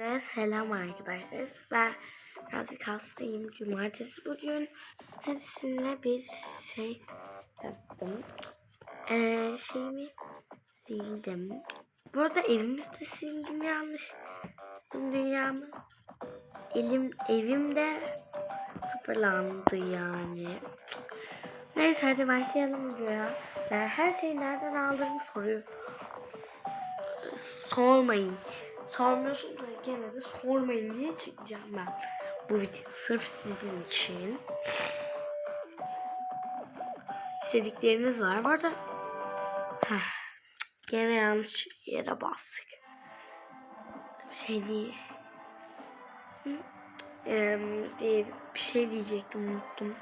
Ve selam arkadaşlar. Ben birazcık hastayım. Cumartesi bugün. Sizinle bir şey yaptım. Ee, şeyimi sildim. Bu arada evimizde sildim yanlış. Tüm dünyamı. Elim, evim de sıfırlandı yani. Neyse hadi başlayalım videoya. Ben her şeyi nereden aldığımı soruyor. Sormayın. Sormuyorsunuz da gene de sormayın diye çekeceğim ben. Bu video sırf sizin için. İstedikleriniz var. Bu arada gene yanlış yere bastık. Bir şey değil. Ee, bir şey diyecektim unuttum.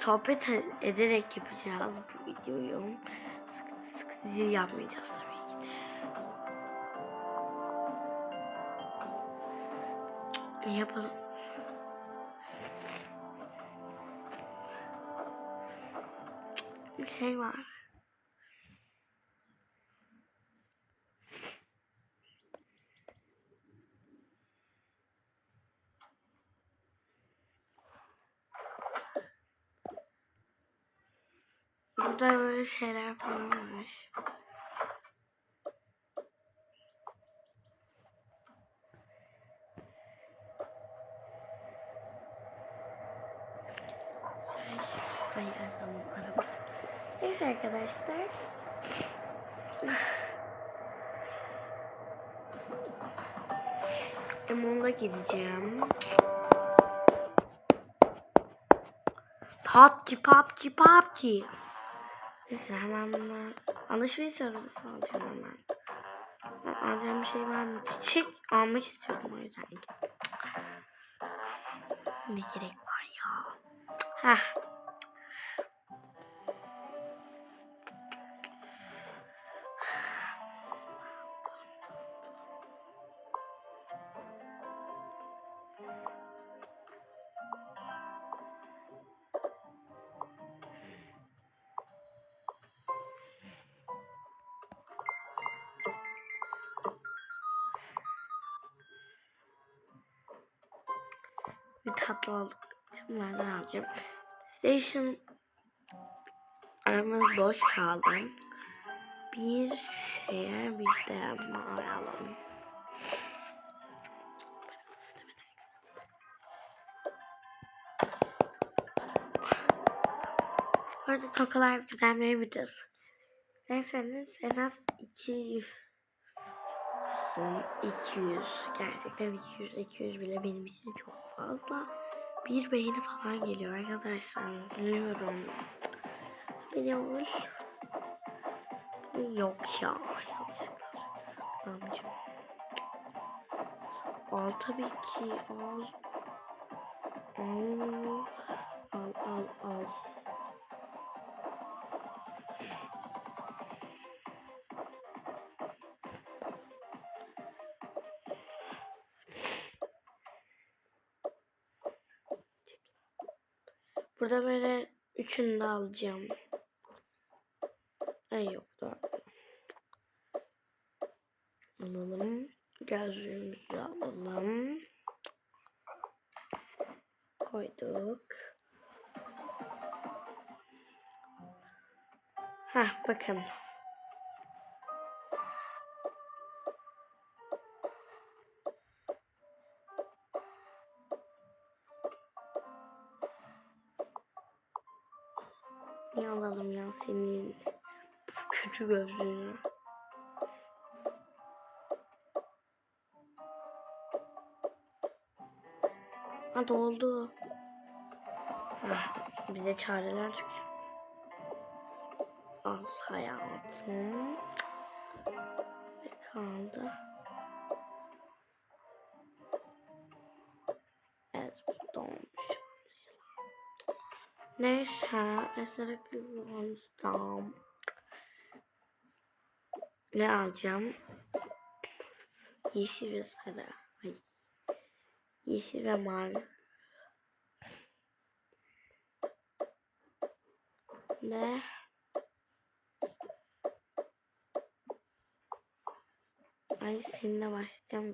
Sohbet ederek yapacağız bu videoyu. Sık- Sıkıcı yapmayacağız tabii ki de. Ne yapalım? Bir şey var. Burada böyle şeyler falan var. Tamam arabası. Neyse arkadaşlar. Emon'da gideceğim. PUBG, PUBG, PUBG. Neyse hemen bunlar alışveriş arabası alacağım hemen. Ben alacağım bir şey var mı? Çiçek almak istiyorum o yüzden. Ne gerek var ya? Heh. Tatlı olduk. Bunlardan alacağım. Station aramız boş kaldı. Bir şeye bir de alalım. Bu arada tokalar güzelmeyi biliyoruz. Derseniz en az 200 son 200 gerçekten 200 200 bile benim için çok fazla. Bir beğeni falan geliyor arkadaşlar bilmiyorum. Biliyor yok ya tabii ki al al Burada böyle üçünü de alacağım. Ay yok dört. Alalım. Gözlüğümüzü alalım. Koyduk. Heh bakın. Kötü gözlüğünü? Ha doldu. Ah, bize çareler çıkıyor. Al hayatım. Ne kaldı? Evet bu dolmuş. Neyse, eserlikli kullanacağım. Ne alacağım? Yeşil ve sarı. Ay. Yeşil ve mavi. Ne? Ay seninle başlayacağım.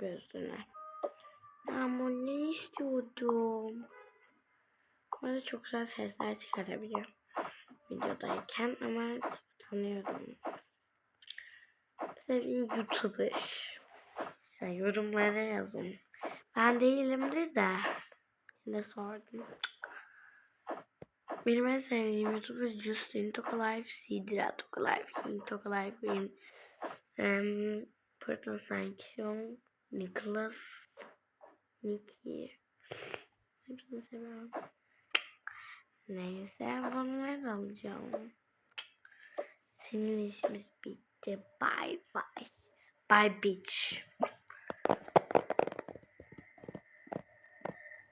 Ben bunu ne istiyordum? Burada çok güzel sesler çıkarabiliyorum. Videodayken ama tanıyorum. Sevgili YouTuber. Sen yorumlara yazın. Ben değilimdir de. Ne sordum. Benim en sevdiğim YouTuber Justin Tokalife, Sidra Tokalife, King Tokalife, um, Purple Sanction, Nicholas, Nicky. Hepsini seviyorum. Neyse bunları da alacağım. Senin işimiz bitti. Bye bye. Bye bitch.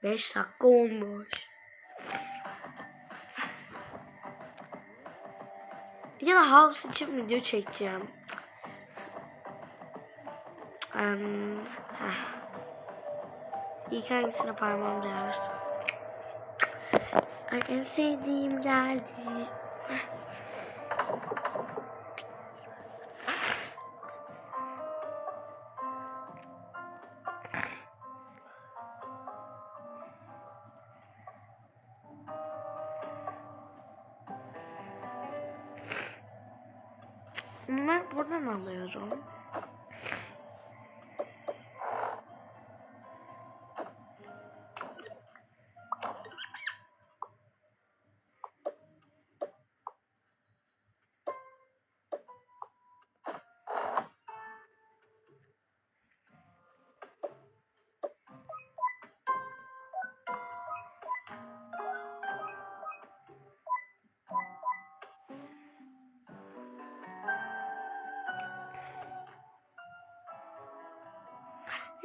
5 dakika olmuş. Ya da house için video çekeceğim. Um, heh. İlk hangisine parmağım değer? Ay en sevdiğim geldi. Bunları buradan alıyorum.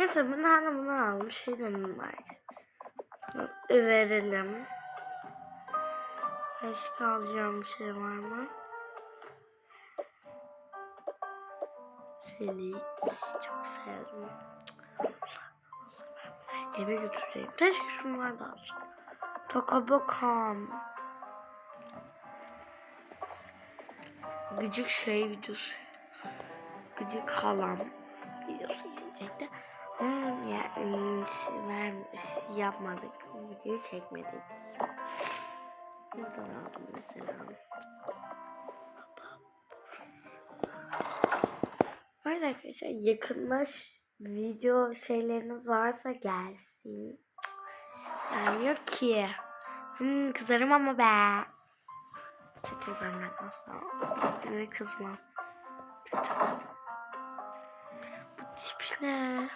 Neyse bunu almış. Şeyden var. Verelim. Başka alacağım bir şey var mı? Çelik. Çok sevdim. Eve götüreyim. Keşke şunlar da alsam. Tokabokan. Gıcık şey videosu. Gıcık halam videosu gelecekti. Ama ya ben yapmadık. Videoyu çekmedik. Buradan aldım mesela. Öyle arkadaşlar yakınlaş video şeyleriniz varsa gelsin. Gelmiyor ki. Hmm, kızarım ama be. Şükür benden asla. Yani kızmam. Bu tip ne?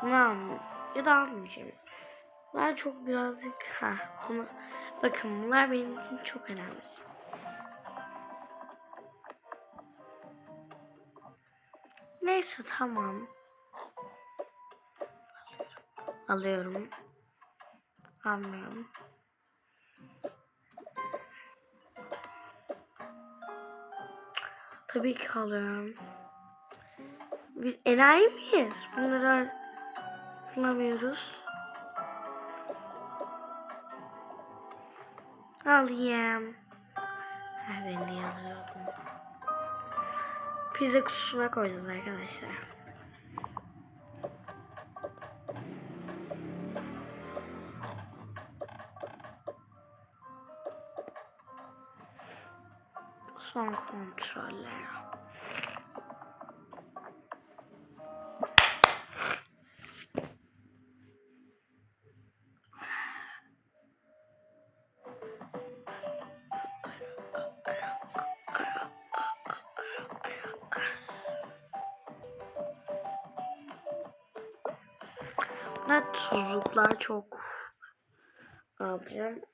Tamam. Ya da almayacağım. Bunlar çok birazcık ha bunu bakın bunlar benim için çok önemli. Neyse tamam. Alıyorum. Almıyorum. Tabii ki alıyorum. Bir enayi miyiz? Bunları bulamıyoruz. Alayım. Ha, ben de yazıyordum. Pizza kutusuna koyacağız arkadaşlar. Son kontroller. Ne tuzluklar çok alacağım.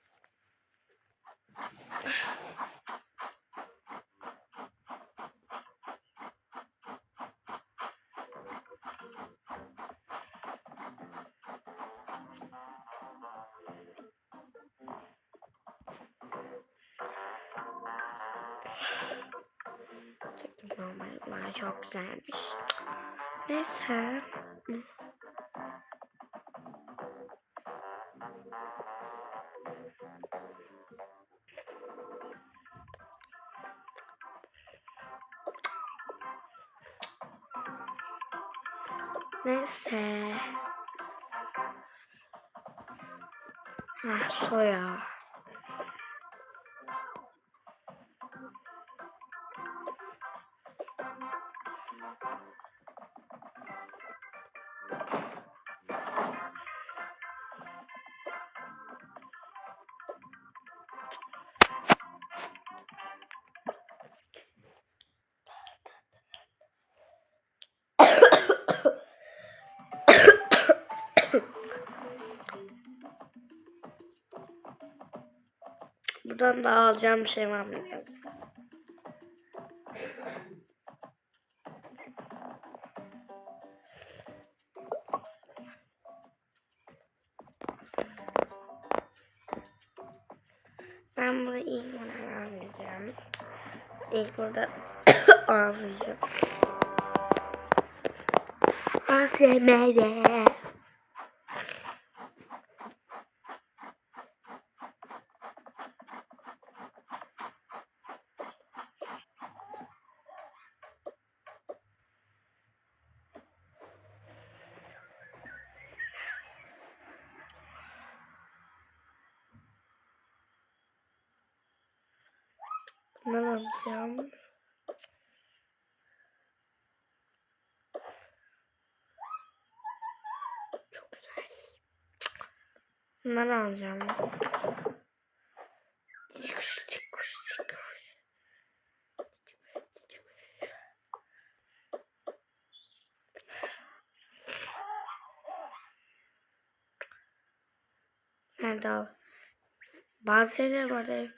Bunlar çok güzelmiş. Neyse. Neyse. Ah soya. Buradan da alacağım bir şey var mı? Ben bunu ilk buradan almayacağım. İlk burada almayacağım. Aslemede. Bundan alacağım. Çok güzel. Bundan alacağım. Çıkış, çıkış, çıkış. Nerede al? Bazı şeyler böyle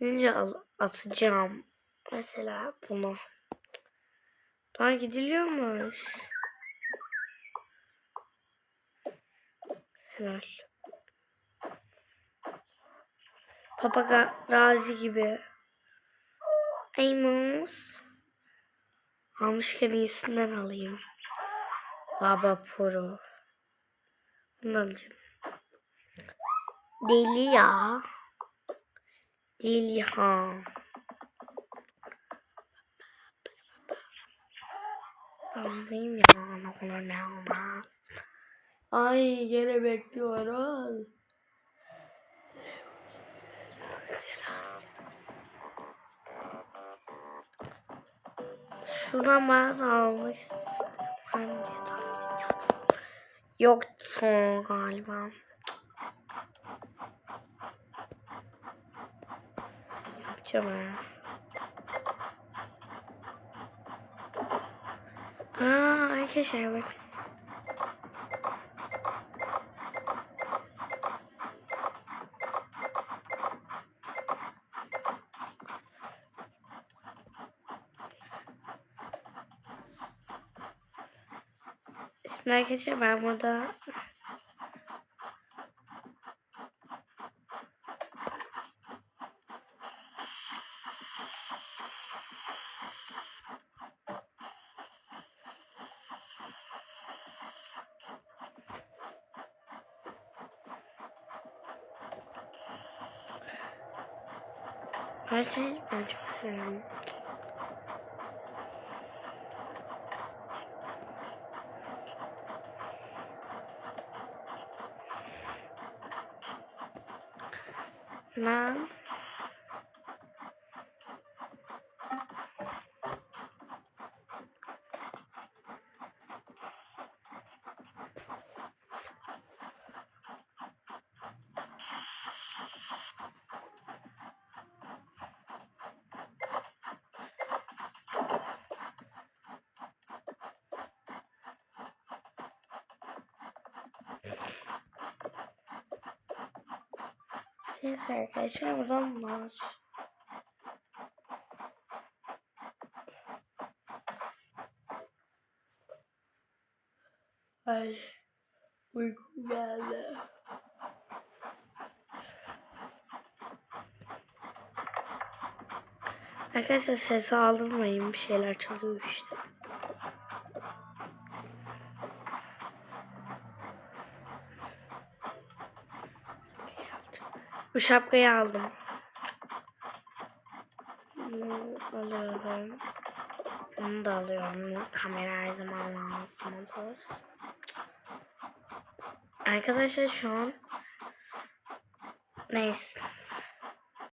Nince al, atacağım. Mesela bunu. Daha gidiliyormuş. Helal. Papaga Razi gibi. Amos. Almışken iyisinden alayım. Baba Pro. Bunu alacağım. Deli ya. İlhan. Anlayayım ya ana olur ne olmaz. Ay gene bekliyoruz. Şuradan ben istedim. Yok son galiba. Yapacağım ha. Aa arkadaşlar bak. Şimdi arkadaşlar ben burada her şey ben çok seviyorum. Lan. Neyse arkadaşlar buradan maaş. Ay uykum geldi. Arkadaşlar sesi aldırmayın bir şeyler çalıyor işte. Bu şapkayı aldım. Alıyorum. Bunu da alıyorum. Kamera her zaman lazım. Arkadaşlar şu an neyse.